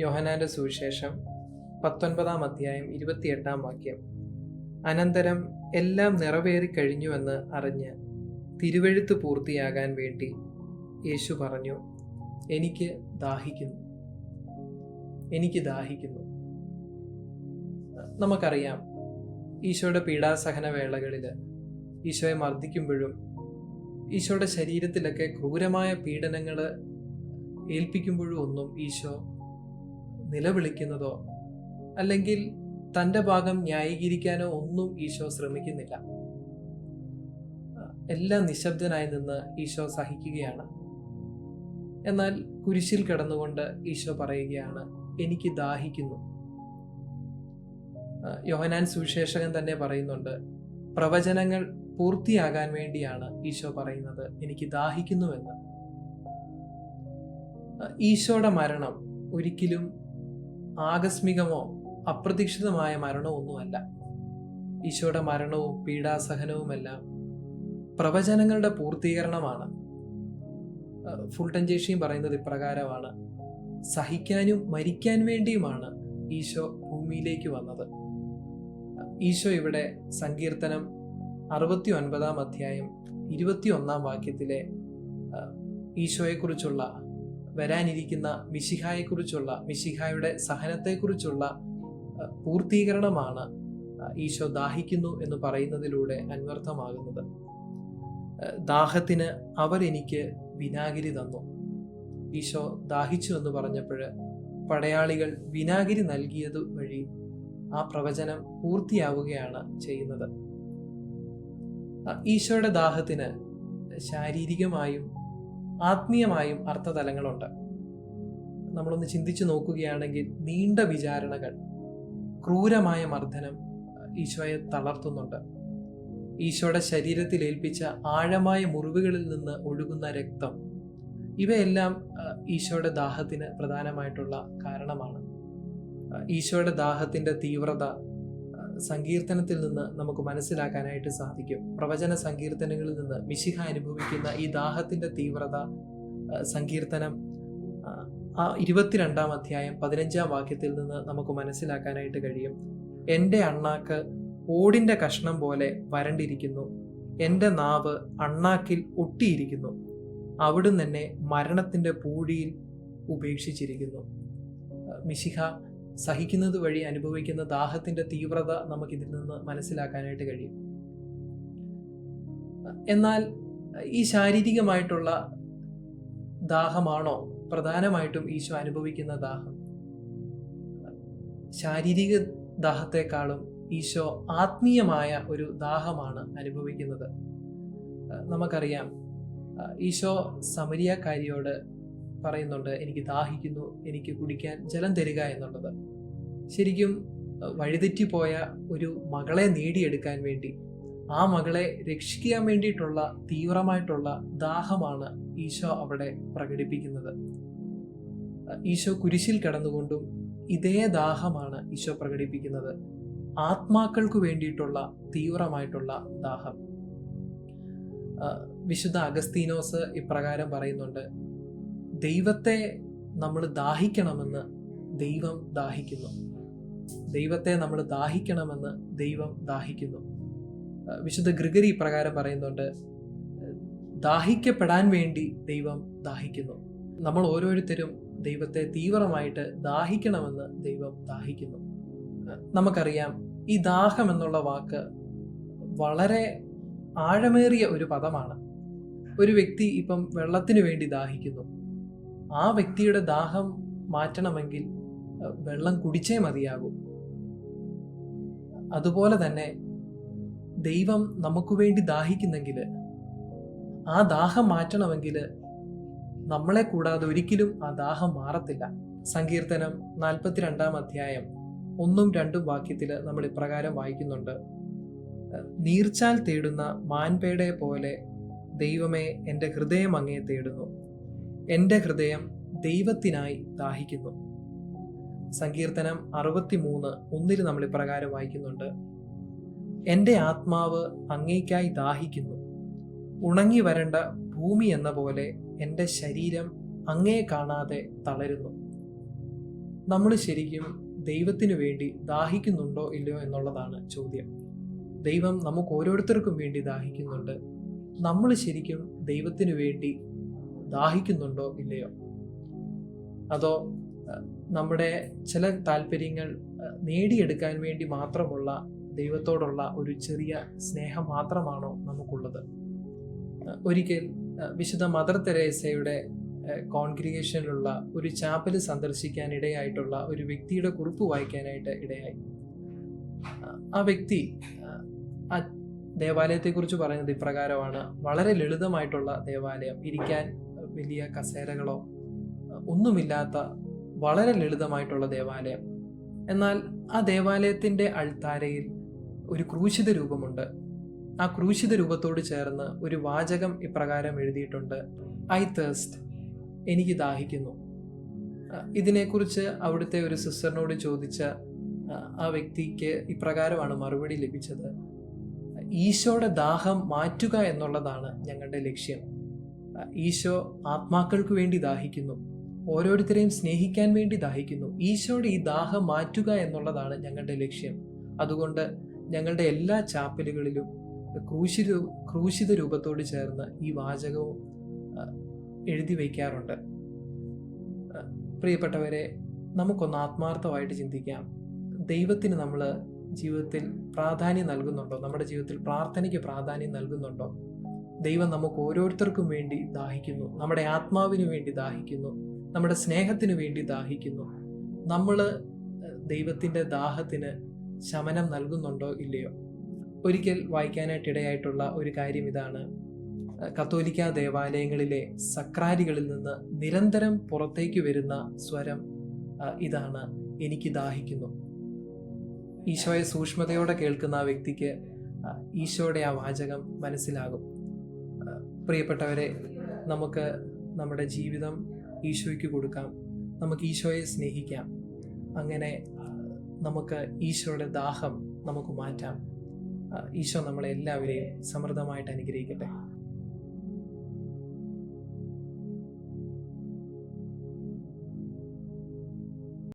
യോഹനാന്റെ സുവിശേഷം പത്തൊൻപതാം അധ്യായം ഇരുപത്തിയെട്ടാം വാക്യം. അനന്തരം എല്ലാം നിറവേറി കഴിഞ്ഞുവെന്ന് അറിഞ്ഞ് തിരുവഴുത്ത് പൂർത്തിയാകാൻ വേണ്ടി യേശു പറഞ്ഞു എനിക്ക് ദാഹിക്കുന്നു. എനിക്ക് ദാഹിക്കുന്നു. നമുക്കറിയാം ഈശോയുടെ പീഡാസഹന വേളകളിൽ ഈശോയെ മർദ്ദിക്കുമ്പോഴും ഈശോയുടെ ശരീരത്തിലൊക്കെ ക്രൂരമായ പീഡനങ്ങൾ ഏൽപ്പിക്കുമ്പോഴും ഒന്നും ഈശോ നിലവിളിക്കുന്നതോ അല്ലെങ്കിൽ തന്റെ ഭാഗം ന്യായീകരിക്കാനോ ഒന്നും ഈശോ ശ്രമിക്കുന്നില്ല. എല്ലാം നിശബ്ദനായി നിന്ന് ഈശോ സഹിക്കുകയാണ്. എന്നാൽ കുരിശിൽ കിടന്നുകൊണ്ട് ഈശോ പറയുകയാണ് എനിക്ക് ദാഹിക്കുന്നു. യോഹനാൻ സുവിശേഷകൻ തന്നെ പറയുന്നുണ്ട് പ്രവചനങ്ങൾ പൂർത്തിയാകാൻ വേണ്ടിയാണ് ഈശോ പറയുന്നത് എനിക്ക് ദാഹിക്കുന്നുവെന്ന്. ഈശോയുടെ മരണം ഒരിക്കലും ആകസ്മികമോ അപ്രതീക്ഷിതമായ മരണമൊന്നുമല്ല. ഈശോയുടെ മരണവും പീഡാസഹനവുമെല്ലാം പ്രവചനങ്ങളുടെ പൂർത്തീകരണമാണ്. ഫുൾ ജേഷിയും പറയുന്നത് ഇപ്രകാരമാണ്. സഹിക്കാനും മരിക്കാൻ വേണ്ടിയുമാണ് ഈശോ ഭൂമിയിലേക്ക് വന്നത്. ഈശോ ഇവിടെ സങ്കീർത്തനം അറുപത്തി ഒൻപതാം അധ്യായം ഇരുപത്തി ഒന്നാം വാക്യത്തിലെ ഈശോയെക്കുറിച്ചുള്ള വരാനിരിക്കുന്ന മിശിഹായെക്കുറിച്ചുള്ള മിശിഹായുടെ സഹനത്തെക്കുറിച്ചുള്ള പൂർത്തീകരണമാണ് ഈശോ ദാഹിക്കുന്നു എന്ന് പറയുന്നതിലൂടെ അന്വർത്ഥമാകുന്നത്. ദാഹത്തിന് അവർ എനിക്ക് വിനാഗിരി തന്നു. ഈശോ ദാഹിച്ചു എന്ന് പറഞ്ഞപ്പോൾ പടയാളികൾ വിനാഗിരി നൽകിയത് വഴി ആ പ്രവചനം പൂർത്തിയാവുകയാണ് ചെയ്യുന്നത്. ഈശോയുടെ ദാഹത്തിന് ശാരീരികമായും ആത്മീയമായും അർത്ഥതലങ്ങളുണ്ട്. നമ്മളൊന്ന് ചിന്തിച്ചു നോക്കുകയാണെങ്കിൽ നീണ്ട വിചാരണകൾ ക്രൂരമായ മർദ്ദനം ഈശോയെ തളർത്തുന്നുണ്ട്. ഈശോയുടെ ശരീരത്തിൽ ഏൽപ്പിച്ച ആഴമായ മുറിവുകളിൽ നിന്ന് ഒഴുകുന്ന രക്തം ഇവയെല്ലാം ഈശോയുടെ ദാഹത്തിന് പ്രധാനമായിട്ടുള്ള കാരണമാണ്. ഈശോയുടെ ദാഹത്തിന്റെ തീവ്രത സങ്കീർത്തനത്തിൽ നിന്ന് നമുക്ക് മനസ്സിലാക്കാനായിട്ട് സാധിക്കും. പ്രവചന സങ്കീർത്തനങ്ങളിൽ നിന്ന് മിശിഹ അനുഭവിക്കുന്ന ഈ ദാഹത്തിന്റെ തീവ്രത സങ്കീർത്തനം ആ ഇരുപത്തിരണ്ടാം അധ്യായം പതിനഞ്ചാം വാക്യത്തിൽ നിന്ന് നമുക്ക് മനസ്സിലാക്കാനായിട്ട് കഴിയും. എന്റെ അണ്ണാക്ക് ഓടിന്റെ കഷ്ണം പോലെ വരണ്ടിരിക്കുന്നു. എന്റെ നാവ് അണ്ണാക്കിൽ ഒട്ടിയിരിക്കുന്നു. അവിടുന്ന് തന്നെ മരണത്തിന്റെ പൂഴിയിൽ ഉപേക്ഷിച്ചിരിക്കുന്നു. മിശിഹ സഹിക്കുന്നത് വഴി അനുഭവിക്കുന്ന ദാഹത്തിന്റെ തീവ്രത നമുക്ക് ഇതിൽ നിന്ന് മനസ്സിലാക്കാനായിട്ട് കഴിയും. എന്നാൽ ഈ ശാരീരികമായിട്ടുള്ള ദാഹമാണോ? പ്രധാനമായിട്ടും ഈശോ അനുഭവിക്കുന്ന ദാഹം. ശാരീരിക ദാഹത്തെക്കാളും ഈശോ ആത്മീയമായ ഒരു ദാഹമാണ് അനുഭവിക്കുന്നത്. നമുക്കറിയാം ഈശോ സമരിയക്കാരിയോട് പറയുന്നുണ്ട് എനിക്ക് ദാഹിക്കുന്നു എനിക്ക് കുടിക്കാൻ ജലം തരിക എന്നുള്ളത്. ശരിക്കും വഴിതെറ്റിപ്പോയ ഒരു മകളെ നേടിയെടുക്കാൻ വേണ്ടി ആ മകളെ രക്ഷിക്കാൻ വേണ്ടിയിട്ടുള്ള തീവ്രമായിട്ടുള്ള ദാഹമാണ് ഈശോ അവിടെ പ്രകടിപ്പിക്കുന്നത്. ഈശോ കുരിശിൽ കിടന്നുകൊണ്ടും ഇതേ ദാഹമാണ് ഈശോ പ്രകടിപ്പിക്കുന്നത്. ആത്മാക്കൾക്ക് വേണ്ടിയിട്ടുള്ള തീവ്രമായിട്ടുള്ള ദാഹം. വിശുദ്ധ അഗസ്തീനോസ് ഇപ്രകാരം പറയുന്നുണ്ട് ദൈവത്തെ നമ്മൾ ദാഹിക്കണമെന്ന് ദൈവം ദാഹിക്കുന്നു. ദൈവത്തെ നമ്മൾ ദാഹിക്കണമെന്ന് ദൈവം ദാഹിക്കുന്നു. വിശുദ്ധ ഗ്രിഗറി പ്രകാരം പറയുന്നുണ്ട് ദാഹിക്കപ്പെടാൻ വേണ്ടി ദൈവം ദാഹിക്കുന്നു. നമ്മൾ ഓരോരുത്തരും ദൈവത്തെ തീവ്രമായിട്ട് ദാഹിക്കണമെന്ന് ദൈവം ദാഹിക്കുന്നു. നമുക്കറിയാം ഈ ദാഹം എന്നുള്ള വാക്ക് വളരെ ആഴമേറിയ ഒരു പദമാണ്. ഒരു വ്യക്തി ഇപ്പം വെള്ളത്തിന് വേണ്ടി ദാഹിക്കുന്നു. ആ വ്യക്തിയുടെ ദാഹം മാറ്റണമെങ്കിൽ വെള്ളം കുടിച്ചേ മതിയാകൂ. അതുപോലെ തന്നെ ദൈവം നമുക്ക് വേണ്ടി ദാഹിക്കുന്നെങ്കിൽ ആ ദാഹം മാറ്റണമെങ്കിൽ നമ്മളെ കൂടാതെ ഒരിക്കലും ആ ദാഹം മാറത്തില്ല. സങ്കീർത്തനം നാൽപ്പത്തിരണ്ടാം അധ്യായം ഒന്നും രണ്ടും വാക്യത്തിൽ നമ്മൾ ഇപ്രകാരം വായിക്കുന്നുണ്ട്. നീർച്ചാൽ തേടുന്ന മാൻപേടയെ പോലെ ദൈവമേ എന്റെ ഹൃദയം അങ്ങേ തേടുന്നു. എന്റെ ഹൃദയം ദൈവത്തിനായി ദാഹിക്കുന്നു. സങ്കീർത്തനം അറുപത്തിമൂന്ന് ഒന്നിൽ നമ്മൾ ഇപ്രകാരം വായിക്കുന്നുണ്ട്. എന്റെ ആത്മാവ് അങ്ങേക്കായി ദാഹിക്കുന്നു. ഉണങ്ങി വരേണ്ട ഭൂമി എന്ന പോലെ എന്റെ ശരീരം അങ്ങേ കാണാതെ തളരുന്നു. നമ്മൾ ശരിക്കും ദൈവത്തിനു വേണ്ടി ദാഹിക്കുന്നുണ്ടോ ഇല്ലയോ എന്നുള്ളതാണ് ചോദ്യം. ദൈവം നമുക്ക് ഓരോരുത്തർക്കും വേണ്ടി ദാഹിക്കുന്നുണ്ട്. നമ്മൾ ശരിക്കും ദൈവത്തിനു വേണ്ടി ദാഹിക്കുന്നുണ്ടോ ഇല്ലയോ? അതോ നമ്മുടെ ചില താല്പര്യങ്ങൾ നേടിയെടുക്കാൻ വേണ്ടി മാത്രമുള്ള ദൈവത്തോടുള്ള ഒരു ചെറിയ സ്നേഹം മാത്രമാണോ നമുക്കുള്ളത്? ഒരിക്കൽ വിശുദ്ധ മദർ തെരേസയുടെ കോൺഗ്രിഗേഷനിലുള്ള ഒരു ചാപ്പൽ സന്ദർശിക്കാൻ ഇടയായിട്ടുള്ള ഒരു വ്യക്തിയുടെ കുറിപ്പ് വായിക്കാനായിട്ട് ഇടയായി. ആ വ്യക്തി ആ ദേവാലയത്തെക്കുറിച്ച് പറയുന്നത് ഇപ്രകാരമാണ് വളരെ ലളിതമായിട്ടുള്ള ദേവാലയം ഇരിക്കാൻ വലിയ കസേരകളോ ഒന്നുമില്ലാത്ത വളരെ ലളിതമായിട്ടുള്ള ദേവാലയം. എന്നാൽ ആ ദേവാലയത്തിന്റെ അൾത്താരയിൽ ഒരു ക്രൂശിത രൂപമുണ്ട്. ആ ക്രൂശിത രൂപത്തോട് ചേർന്ന് ഒരു വാചകം ഇപ്രകാരം എഴുതിയിട്ടുണ്ട്. ഐ തേസ്റ്റ് എനിക്ക് ദാഹിക്കുന്നു. ഇതിനെക്കുറിച്ച് അവിടുത്തെ ഒരു സിസ്റ്ററിനോട് ചോദിച്ച ആ വ്യക്തിക്ക് ഇപ്രകാരമാണ് മറുപടി ലഭിച്ചത്. ഈശോയുടെ ദാഹം മാറ്റുക എന്നുള്ളതാണ് ഞങ്ങളുടെ ലക്ഷ്യം. ഈശോ ആത്മാക്കൾക്ക് വേണ്ടി ദാഹിക്കുന്നു. ഓരോരുത്തരെയും സ്നേഹിക്കാൻ വേണ്ടി ദാഹിക്കുന്നു. ഈശോയുടെ ഈ ദാഹം മാറ്റുക എന്നുള്ളതാണ് ഞങ്ങളുടെ ലക്ഷ്യം. അതുകൊണ്ട് ഞങ്ങളുടെ എല്ലാ ചാപ്പലുകളിലും ക്രൂശിത ക്രൂശിത രൂപത്തോട് ചേർന്ന് ഈ വാചകവും എഴുതി വയ്ക്കാറുണ്ട്. പ്രിയപ്പെട്ടവരെ നമുക്കൊന്ന് ആത്മാർത്ഥമായിട്ട് ചിന്തിക്കാം. ദൈവത്തിന് നമ്മൾ ജീവിതത്തിൽ പ്രാധാന്യം നൽകുന്നുണ്ടോ? നമ്മുടെ ജീവിതത്തിൽ പ്രാർത്ഥനയ്ക്ക് പ്രാധാന്യം നൽകുന്നുണ്ടോ? ദൈവം നമുക്ക് ഓരോരുത്തർക്കും വേണ്ടി ദാഹിക്കുന്നു. നമ്മുടെ ആത്മാവിന് വേണ്ടി ദാഹിക്കുന്നു. നമ്മുടെ സ്നേഹത്തിന് വേണ്ടി ദാഹിക്കുന്നു. നമ്മൾ ദൈവത്തിന്റെ ദാഹത്തിന് ശമനം നൽകുന്നുണ്ടോ ഇല്ലയോ? ഒരിക്കൽ വായിക്കാനായിട്ട് ഇടയായിട്ടുള്ള ഒരു കാര്യം ഇതാണ്. കത്തോലിക്ക ദേവാലയങ്ങളിലെ സക്രാരികളിൽ നിന്ന് നിരന്തരം പുറത്തേക്ക് വരുന്ന സ്വരം ഇതാണ്. എനിക്ക് ദാഹിക്കുന്നു. ഈശോയെ സൂക്ഷ്മതയോടെ കേൾക്കുന്ന ആ വ്യക്തിക്ക് ഈശോയുടെ ആ വാചകം മനസ്സിലാകും. പ്രിയപ്പെട്ടവരെ നമുക്ക് നമ്മുടെ ജീവിതം ഈശോയ്ക്ക് കൊടുക്കാം. നമുക്ക് ഈശോയെ സ്നേഹിക്കാം. അങ്ങനെ നമുക്ക് ഈശോയുടെ ദാഹം നമുക്ക് മാറ്റാം. ഈശോ നമ്മളെ എല്ലാവരെയും സമൃദ്ധമായിട്ട് അനുഗ്രഹിക്കട്ടെ.